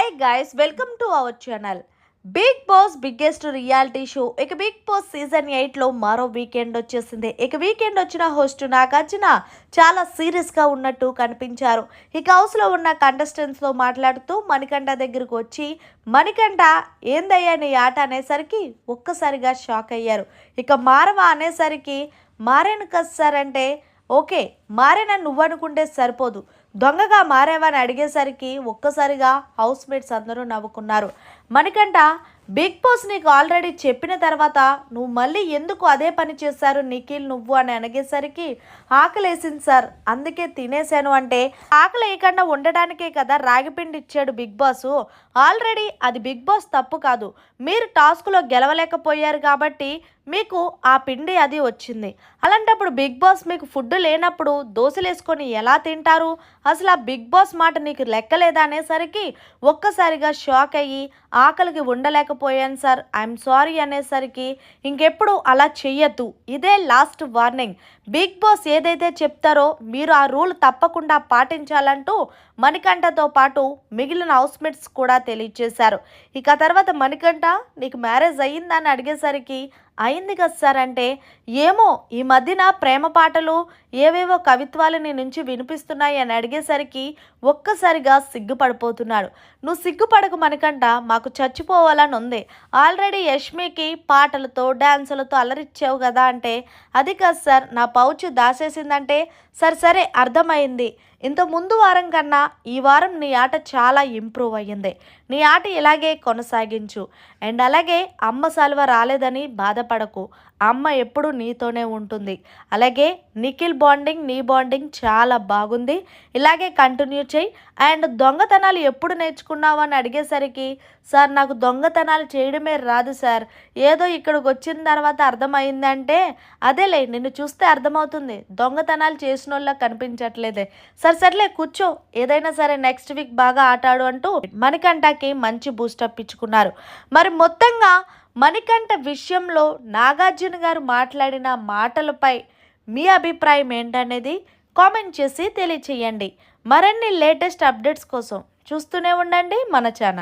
Hi guys welcome to our channel Bigg Boss biggest reality show ఇక Bigg Boss season ఎయిట్లో మరో weekend వచ్చేసింది. ఇక వీకెండ్ వచ్చిన హోస్ట్ నాగార్జున చాలా సీరియస్గా ఉన్నట్టు కనిపించారు. ఇక హౌస్లో ఉన్న కంటెస్టెంట్స్లో మాట్లాడుతూ మణికంఠ దగ్గరకు వచ్చి మణికంఠ ఏందయ్యా నీ ఆట? అనేసరికి ఒక్కసారిగా షాక్ అయ్యారు. ఇక మారవా అనేసరికి మారాను కదా సార్ అంటే ఓకే మారేనని నువ్వు అనుకుంటే సరిపోదు. దొంగగా మారేవని అడిగేసరికి ఒక్కసారిగా హౌస్ మేట్స్ అందరూ నవ్వుకున్నారు. మణికంట బిగ్ బాస్ నీకు ఆల్రెడీ చెప్పిన తర్వాత నువ్వు మళ్ళీ ఎందుకు అదే పని చేశారు నిఖిల్ నువ్వు అని అడిగేసరికి ఆకలేసింది సార్. అందుకే తినేశాను అంటే ఆకలి వేయకుండా ఉండడానికే కదా రాగిపిండి ఇచ్చాడు బిగ్ బాస్. ఆల్రెడీ అది బిగ్ బాస్ తప్పు కాదు. మీరు టాస్క్లో గెలవలేకపోయారు కాబట్టి మీకు ఆ పిండి అది వచ్చింది. అలాంటప్పుడు బిగ్ బాస్ మీకు ఫుడ్ లేనప్పుడు దోశలు వేసుకొని ఎలా తింటారు? అసలు ఆ బిగ్ బాస్ మాట నీకు లెక్కలేదా అనేసరికి ఒక్కసారిగా షాక్ అయ్యి ఆకలికి ఉండలేకపోయాను సార్. ఐఎమ్ సారీ అనేసరికి ఇంకెప్పుడు అలా చెయ్యొద్దు. ఇదే లాస్ట్ వార్నింగ్. బిగ్ బాస్ ఏదైతే చెప్తారో మీరు ఆ రూల్ తప్పకుండా పాటించాలంటూ మణికంఠతో పాటు మిగిలిన హౌస్మేట్స్ కూడా తెలియజేశారు. ఇక తర్వాత మణికంఠ నీకు మ్యారేజ్ అయ్యిందని అడిగేసరికి అయింది కదా సార్ అంటే ఏమో ఈ మధ్యన ప్రేమ పాటలు ఏవేవో కవిత్వాలు నీ నుంచి వినిపిస్తున్నాయి అని అడిగేసరికి ఒక్కసారిగా సిగ్గుపడిపోతున్నాడు. నువ్వు సిగ్గుపడకు మనకంట మాకు చచ్చిపోవాలని ఉంది. ఆల్రెడీ యష్మికి పాటలతో డ్యాన్సులతో అలరిచ్చావు కదా అంటే అది కాదు సార్ నా పౌచ్ దాసేసిందంటే సరే సరే అర్థమైంది. ఇంత ముందు వారం కన్నా ఈ వారం నీ ఆట చాలా ఇంప్రూవ్ అయ్యింది. నీ ఆట ఇలాగే కొనసాగించు. అండ్ అలాగే అమ్మ సల్వ రాలేదని బాధపడకు. అమ్మ ఎప్పుడు నీతోనే ఉంటుంది. అలాగే నిఖిల్ బాండింగ్ నీ బాండింగ్ చాలా బాగుంది. ఇలాగే కంటిన్యూ చేయి. అండ్ దొంగతనాలు ఎప్పుడు నేర్చుకున్నావు అని అడిగేసరికి సార్ నాకు దొంగతనాలు చేయడమే రాదు సార్. ఏదో ఇక్కడికి వచ్చిన తర్వాత అర్థమైందంటే అదేలే నిన్ను చూస్తే అర్థమవుతుంది. దొంగతనాలు చేసిన వాళ్ళ కనిపించట్లేదే. సార్ సరే సర్లే కూర్చో. ఏదైనా సరే నెక్స్ట్ వీక్ బాగా ఆటాడు అంటూ మణికంఠకి మంచి బూస్టప్ ఇచ్చుకున్నారు. మరి మొత్తంగా మణికంఠ విషయంలో నాగార్జున గారు మాట్లాడిన మాటలపై మీ అభిప్రాయం ఏంటనేది కామెంట్ చేసి తెలియచేయండి. మరిన్ని లేటెస్ట్ అప్డేట్స్ కోసం చూస్తూనే ఉండండి మన ఛానల్